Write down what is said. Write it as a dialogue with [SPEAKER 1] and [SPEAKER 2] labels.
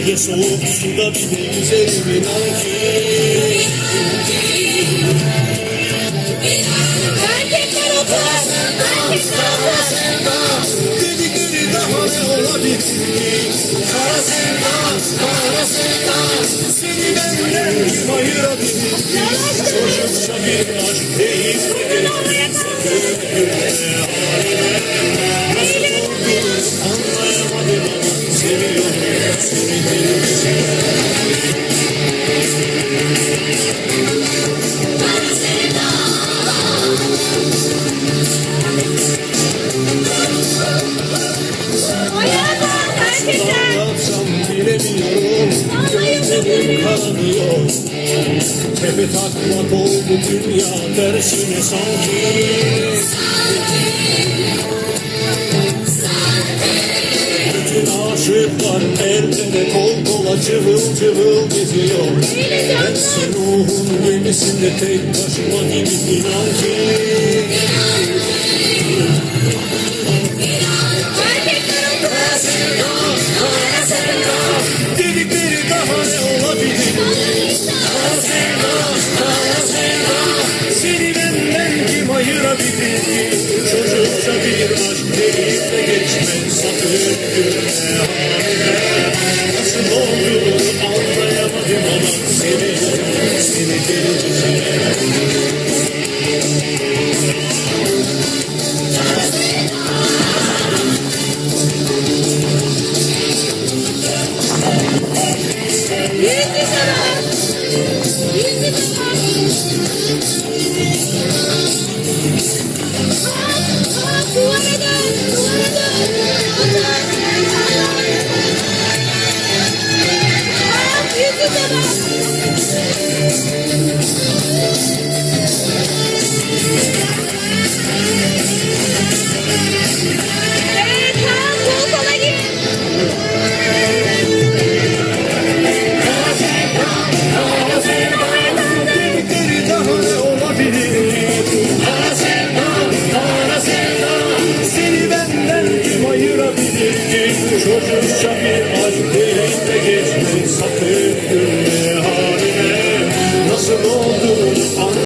[SPEAKER 1] Ege soğuk suda bir güzelimin
[SPEAKER 2] otur.
[SPEAKER 1] Dedikleri daha ne olabilir? Kara sevda, kara sevda. Seni benden kim ayırabilir kararıyor Tepe taklak oldu dünya tersine sanki Bütün aşıklar el ele kol kola cıvıl cıvıl geziyor. Sen ruhun gemisinde tek başıma gibi inan ki
[SPEAKER 2] Erkekler otur.
[SPEAKER 1] Dedikleri daha ne Seni benden kim ayırabilir deyip de geçme Sakın Yeah. Children's